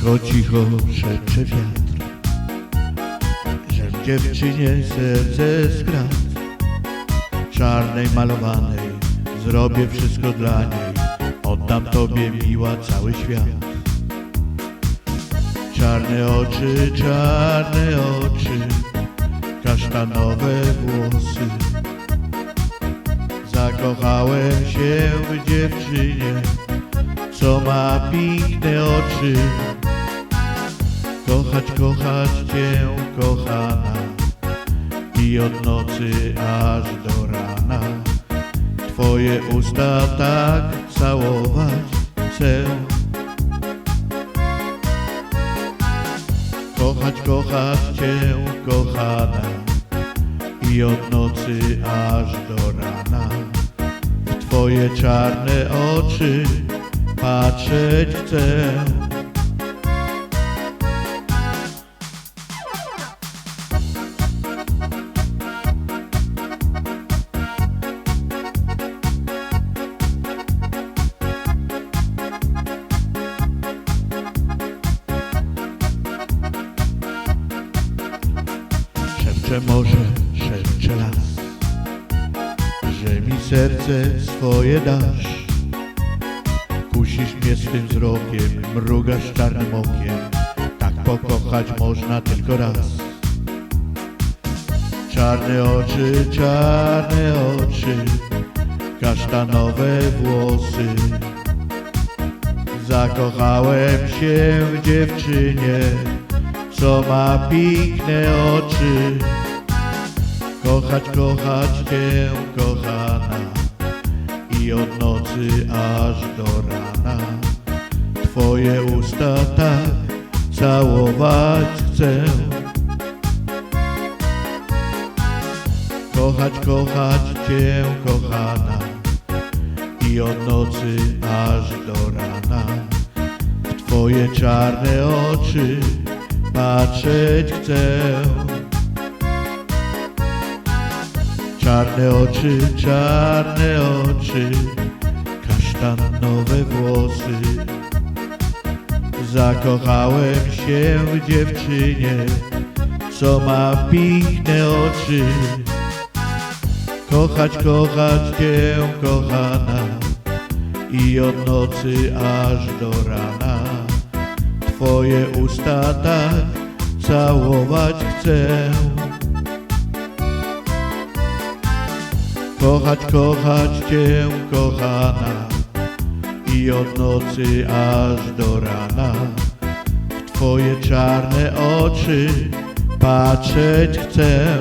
Cicho, cicho szepcze wiatr Że w dziewczynie serce skradł Czarnej malowanej Zrobię wszystko dla niej Oddam tobie miła cały świat. Czarne oczy, czarne oczy Kasztanowe włosy. Zakochałem się w dziewczynie Co ma piękne oczy Kochać, kochać Cię, kochana I od nocy aż do rana. Twoje usta tak całować chcę. Kochać, kochać Cię, kochana I od nocy aż do rana. W Twoje czarne oczy patrzeć chcę Szepcze morze, szepcze las Że mi serce swoje dasz. Kusisz mnie swym wzrokiem Mrugasz czarnym okiem. Tak pokochać można tylko raz. Czarne oczy, czarne oczy Kasztanowe włosy. Zakochałem się w dziewczynie co ma piękne oczy. Kochać, kochać Cię, kochana, i od nocy aż do rana. Twoje usta tak całować chcę. Kochać, kochać Cię, kochana, i od nocy aż do rana. W Twoje czarne oczy patrzeć chcę. Czarne oczy, czarne oczy, kasztanowe włosy. Zakochałem się w dziewczynie, co ma piękne oczy. Kochać, kochać Cię, kochana, i od nocy aż do rana. Twoje usta tak całować chcę. Kochać, kochać Cię, kochana, i od nocy aż do rana. W Twoje czarne oczy patrzeć chcę.